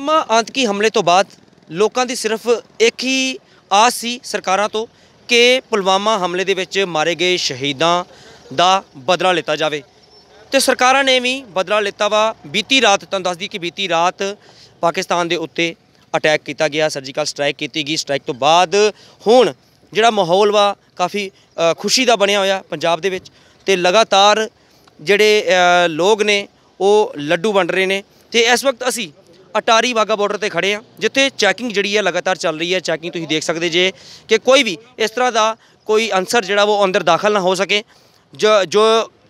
ਅਮਾ ਆਤੰਕੀ ਹਮਲੇ ਤੋਂ ਬਾਅਦ ਲੋਕਾਂ ਦੀ ਸਿਰਫ ਇੱਕ ਹੀ ਆਸ ਸੀ ਸਰਕਾਰਾਂ ਤੋਂ ਕਿ ਪੁਲਵਾਮਾ ਹਮਲੇ ਦੇ ਵਿੱਚ ਮਾਰੇ ਗਏ ਸ਼ਹੀਦਾਂ ਦਾ ਬਦਲਾ ਲਿੱਤਾ ਜਾਵੇ। ਤੇ ਸਰਕਾਰਾਂ ਨੇ ਵੀ ਬਦਲਾ ਲਿੱਤਾ ਵਾ। ਬੀਤੀ ਰਾਤ, ਤੁਹਾਨੂੰ ਦੱਸਦੀ ਕਿ ਬੀਤੀ ਰਾਤ ਪਾਕਿਸਤਾਨ ਦੇ ਉੱਤੇ ਅਟੈਕ ਕੀਤਾ ਗਿਆ, ਸਰਜੀਕਲ ਸਟ੍ਰਾਈਕ ਕੀਤੀ ਗਈ। ਸਟ੍ਰਾਈਕ ਤੋਂ ਬਾਅਦ ਹੁਣ ਜਿਹੜਾ ਮਾਹੌਲ ਵਾ, ਕਾਫੀ ਖੁਸ਼ੀ ਦਾ ਬਣਿਆ ਹੋਇਆ ਪੰਜਾਬ ਦੇ ਵਿੱਚ। ਤੇ ਲਗਾਤਾਰ ਜਿਹੜੇ ਲੋਕ ਨੇ, ਉਹ ਲੱਡੂ ਵੰਡ ਰਹੇ ਨੇ। ਤੇ ਇਸ ਵਕਤ ਅਸੀਂ ਅਟਾਰੀ ਵਾਗਾ ਬਾਰਡਰ ਤੇ ਖੜੇ ਆ ਜਿੱਥੇ ਚੈਕਿੰਗ ਜਿਹੜੀ ਹੈ ਲਗਾਤਾਰ ਚੱਲ ਰਹੀ ਹੈ। ਚੈਕਿੰਗ ਤੁਸੀਂ ਦੇਖ ਸਕਦੇ ਜੇ ਕਿ ਕੋਈ ਵੀ ਇਸ ਤਰ੍ਹਾਂ ਦਾ ਕੋਈ ਅਨਸਰ ਜਿਹੜਾ ਉਹ ਅੰਦਰ ਦਾਖਲ ਨਾ ਹੋ ਸਕੇ, ਜੋ ਜੋ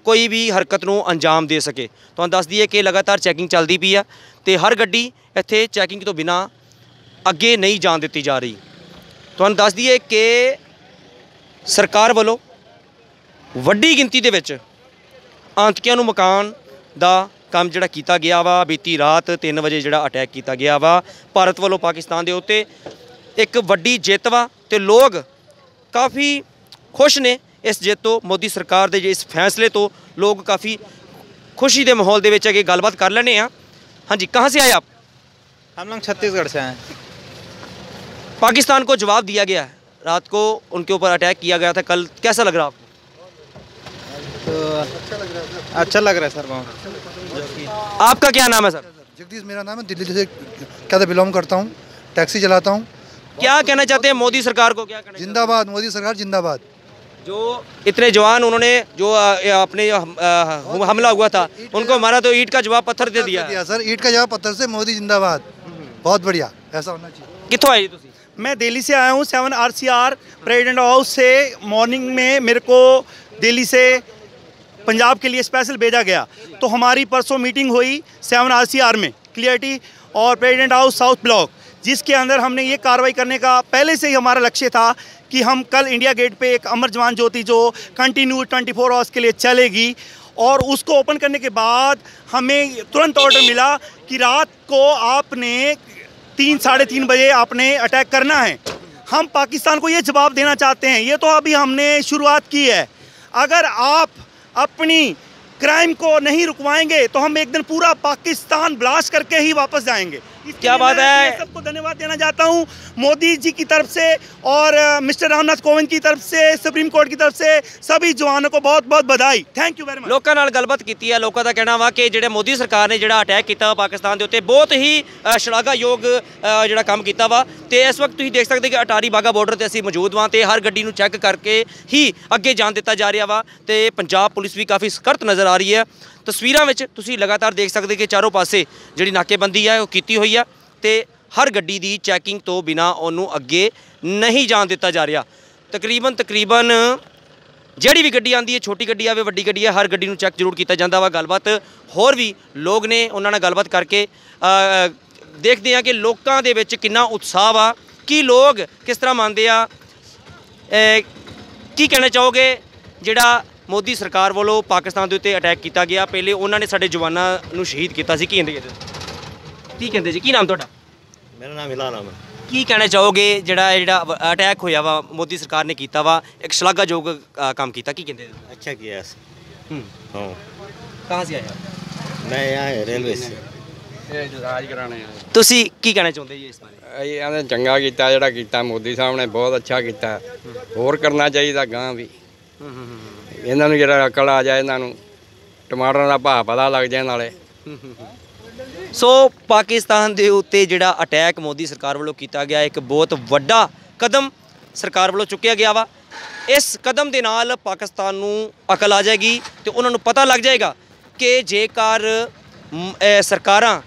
ਕੋਈ ਵੀ ਹਰਕਤ ਨੂੰ ਅੰਜਾਮ ਦੇ ਸਕੇ। ਤੁਹਾਨੂੰ ਦੱਸ ਦਈਏ ਕਿ ਲਗਾਤਾਰ ਚੈਕਿੰਗ ਚੱਲਦੀ ਪਈ ਆ ਤੇ ਹਰ ਗੱਡੀ ਇੱਥੇ ਚੈਕਿੰਗ ਤੋਂ ਬਿਨਾ ਅੱਗੇ ਨਹੀਂ ਜਾਣ ਦਿੱਤੀ ਜਾ ਰਹੀ। ਤੁਹਾਨੂੰ ਦੱਸ ਦਈਏ ਕਿ ਸਰਕਾਰ ਵੱਲੋਂ ਵੱਡੀ ਗਿਣਤੀ ਦੇ ਵਿੱਚ ਆਂਤਕੀਆਂ ਨੂੰ ਮਕਾਨ ਦਾ ਕੰਮ ਜਿਹੜਾ ਕੀਤਾ ਗਿਆ ਵਾ ਬੀਤੀ ਰਾਤ 3 ਵਜੇ ਜਿਹੜਾ ਅਟੈਕ ਕੀਤਾ ਗਿਆ ਵਾ ਭਾਰਤ ਵੱਲੋਂ ਪਾਕਿਸਤਾਨ ਦੇ ਉੱਤੇ ਇੱਕ ਵੱਡੀ ਜਿੱਤ ਵਾ ਤੇ ਲੋਕ ਕਾਫੀ ਖੁਸ਼ ਨੇ ਇਸ ਜਿੱਤ ਤੋਂ ਮੋਦੀ ਸਰਕਾਰ ਦੇ ਜੇ ਇਸ ਫੈਸਲੇ ਤੋਂ ਲੋਕ ਕਾਫੀ ਖੁਸ਼ੀ ਦੇ ਮਾਹੌਲ ਦੇ ਵਿੱਚ ਅਗੇ ਗੱਲਬਾਤ ਕਰ ਲੈਣੇ ਆ ਹਾਂਜੀ ਕਹਾਂ ਸੇ ਆਏ ਆਪ हम लोग छत्तीसगढ़ से हैं पाकिस्तान को जवाब दिया गया है रात को उनके ऊपर अटैक किया गया था कल कैसा लग रहा आपको तो अच्छा लग रहा है सर बहुत आपका क्या नाम है सर? जगदीश मेरा नाम है दिल्ली से क्या बिलोंग करता हूँ टैक्सी चलाता हूँ। क्या कहना चाहते हैं मोदी सरकार को? क्या जिंदाबाद मोदी सरकार जिंदाबाद। जो इतने जवान उन्होंने जो अपने हमला हुआ था उनको मारा तो ईट का जवाब पत्थर दे दिया। दिया सर ईट का जवाब पत्थर से मोदी जिंदाबाद। बहुत बढ़िया ऐसा होना चाहिए। कितों आए जी मैं दिल्ली से आया हूँ seven R C R president house से मॉर्निंग में मेरे को दिल्ली से पंजाब के लिए स्पेशल भेजा गया। तो हमारी परसों मीटिंग हुई सेवन आर सी आर में क्लियरिटी और प्रेजिडेंट हाउस साउथ ब्लॉक जिसके अंदर हमने ये कार्रवाई करने का पहले से ही हमारा लक्ष्य था कि हम कल इंडिया गेट पे एक अमर जवान ज्योति जो कंटिन्यू ट्वेंटी फोर आवर्स के लिए चलेगी और उसको ओपन करने के बाद हमें तुरंत ऑर्डर मिला कि रात को आपने तीन, साढ़े तीन बजे आपने अटैक करना है। हम पाकिस्तान को ये जवाब देना चाहते हैं। ये तो अभी हमने शुरुआत की है। अगर आप अपनी क्राइम को नहीं रुकवाएंगे तो हम एक दिन पूरा पाकिस्तान ब्लास्ट करके ही वापस जाएंगे इसके क्या लिए बात मैं है? सबको धन्यवाद देना चाहता हूँ मोदी जी की तरफ से और अ, मिस्टर रामनाथ कोविंद की तरफ से सुप्रीम कोर्ट की तरफ से सभी जवानों को बहुत बहुत बधाई थैंक यू वेरी मच ਲੋਕਾਂ ਨਾਲ ਗੱਲਬਾਤ ਕੀਤੀ ਹੈ ਲੋਕਾਂ ਦਾ ਕਹਿਣਾ ਵਾ ਕਿ ਜਿਹੜੇ ਮੋਦੀ ਸਰਕਾਰ ਨੇ ਜਿਹੜਾ ਅਟੈਕ ਕੀਤਾ ਵਾ ਪਾਕਿਸਤਾਨ ਦੇ ਉੱਤੇ ਬਹੁਤ ਹੀ ਅ, ਸ਼ਲਾਘਾਯੋਗ ਅ, ਜਿਹੜਾ ਕੰਮ ਕੀਤਾ ਵਾ ਤੇ ਇਸ ਵਕਤ ਤੁਸੀਂ ਦੇਖ ਸਕਦੇ ਕਿ ਅਟਾਰੀ ਬਾਗਾ ਬਾਰਡਰ ਤੇ ਅਸੀਂ ਮੌਜੂਦ ਵਾਂ ਤੇ ਹਰ ਗੱਡੀ ਨੂੰ ਚੈੱਕ ਕਰਕੇ ਹੀ ਅੱਗੇ ਜਾਣ ਦਿੱਤਾ ਜਾ ਰਿਹਾ ਵਾ ਤੇ ਪੰਜਾਬ ਪੁਲਿਸ ਵੀ ਕਾਫੀ ਸਕਰਤ ਨਜ਼ਰ ਆ ਰਹੀ ਹੈ ਤਸਵੀਰਾਂ ਵਿੱਚ ਤੁਸੀਂ ਲਗਾਤਾਰ ਦੇਖ ਸਕਦੇ ਕਿ ਚਾਰੋਂ ਪਾਸੇ ਜਿਹੜੀ ਨਾਕੇਬੰਦੀ ਆ, ਉਹ ਕੀਤੀ ਹੋਈ ਆ ਤੇ ਹਰ ਗੱਡੀ ਦੀ ਚੈਕਿੰਗ ਤੋਂ ਬਿਨਾ ਉਹਨੂੰ ਅੱਗੇ ਨਹੀਂ ਜਾਣ ਦਿੱਤਾ ਜਾ ਰਿਹਾ। ਤਕਰੀਬਨ ਤਕਰੀਬਨ ਜਿਹੜੀ ਵੀ ਗੱਡੀ ਆਂਦੀ ਹੈ, ਛੋਟੀ ਗੱਡੀ ਆਵੇ, ਵੱਡੀ ਗੱਡੀ ਆ, ਹਰ ਗੱਡੀ ਨੂੰ ਚੈੱਕ ਜ਼ਰੂਰ ਕੀਤਾ ਜਾਂਦਾ ਵਾ, ਗੱਲਬਾਤ ਹੋਰ ਵੀ ਲੋਕ ਨੇ ਉਹਨਾਂ ਨਾਲ ਗੱਲਬਾਤ ਕਰਕੇ ਦੇਖਦੇ ਆ ਕਿ ਲੋਕਾਂ ਦੇ ਵਿੱਚ ਕਿੰਨਾ ਉਤਸ਼ਾਹ ਵਾ, ਕੀ ਲੋਕ ਕਿਸ ਤਰ੍ਹਾਂ ਮੰਨਦੇ ਆ ਕੀ ਕਹਿਣਾ ਚਾਹੋਗੇ ਜਿਹੜਾ ਮੋਦੀ ਸਰਕਾਰ ਵੱਲੋਂ ਪਾਕਿਸਤਾਨ ਦੇ ਉੱਤੇ ਅਟੈਕ ਕੀਤਾ ਗਿਆ। ਪਹਿਲੇ ਉਹਨਾਂ ਨੇ ਸਾਡੇ ਜਵਾਨਾਂ ਨੂੰ ਸ਼ਹੀਦ ਕੀਤਾ ਸੀ। ਕੀ ਕਹਿੰਦੇ ਜੀ? ਕੀ ਕਹਿੰਦੇ ਜੀ? ਕੀ ਨਾਮ ਤੁਹਾਡਾ? ਮੇਰਾ ਨਾਮ ਹਿਲਾਲ ਅਹਿਮਦ। ਕੀ ਕਹਿਣਾ ਚਾਹੋਗੇ? ਜਿਹੜਾ ਜਿਹੜਾ ਅਟੈਕ ਹੋਇਆ ਵਾ ਮੋਦੀ ਸਰਕਾਰ ਨੇ ਕੀਤਾ ਵਾ ਇੱਕ ਸ਼ਲਾਘਾਯੋਗ ਕੰਮ ਕੀਤਾ। ਕੀ ਕਹਿੰਦੇ ਅੱਛਾ ਕੀਤਾ ਹੂੰ? ਹਾਂ। ਕਹਾਂ ਸੇ ਆਇਆ ਮੈਂ ਆਇਆ ਰੇਲਵੇ ਸੇ। ਤੁਸੀਂ ਕੀ ਕਹਿਣਾ ਚਾਹੁੰਦੇ ਜੀ ਇਸ ਬਾਰੇ? ਇਹ ਆਂਦੇ ਚੰਗਾ ਕੀਤਾ ਜਿਹੜਾ ਕੀਤਾ। ਮੋਦੀ ਸਾਹਿਬ ਨੇ ਬਹੁਤ ਅੱਛਾ ਕੀਤਾ। ਹੋਰ ਕਰਨਾ ਚਾਹੀਦਾ ਗਾਂ ਵੀ। ਇਹਨਾਂ ਨੂੰ ਜਿਹੜਾ ਅਕਲ ਆ ਜਾਏ, ਇਹਨਾਂ ਨੂੰ ਟਮਾਟਰਾਂ ਦਾ ਭਾਅ ਪਤਾ ਲੱਗ ਜਾਏ ਨਾਲੇ। ਸੋ ਪਾਕਿਸਤਾਨ ਦੇ ਉੱਤੇ ਜਿਹੜਾ ਅਟੈਕ ਮੋਦੀ ਸਰਕਾਰ ਵੱਲੋਂ ਕੀਤਾ ਗਿਆ, ਇੱਕ ਬਹੁਤ ਵੱਡਾ ਕਦਮ ਸਰਕਾਰ ਵੱਲੋਂ ਚੁੱਕਿਆ ਗਿਆ ਵਾ। ਇਸ ਕਦਮ ਦੇ ਨਾਲ ਪਾਕਿਸਤਾਨ ਨੂੰ ਅਕਲ ਆ ਜਾਏਗੀ ਤੇ ਉਹਨਾਂ ਨੂੰ ਪਤਾ ਲੱਗ ਜਾਏਗਾ ਕਿ ਜੇਕਰ ਸਰਕਾਰਾਂ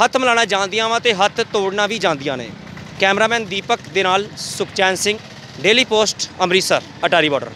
ਹੱਥ ਮਿਲਾਣਾ ਜਾਣਦੀਆਂ ਵਾ ਤੇ ਹੱਥ ਤੋੜਨਾ ਵੀ ਜਾਣਦੀਆਂ ਨੇ। ਕੈਮਰਾਮੈਨ ਦੀਪਕ ਦੇ ਨਾਲ Sukhchain Singh, daily post, Amritsar, Attari border.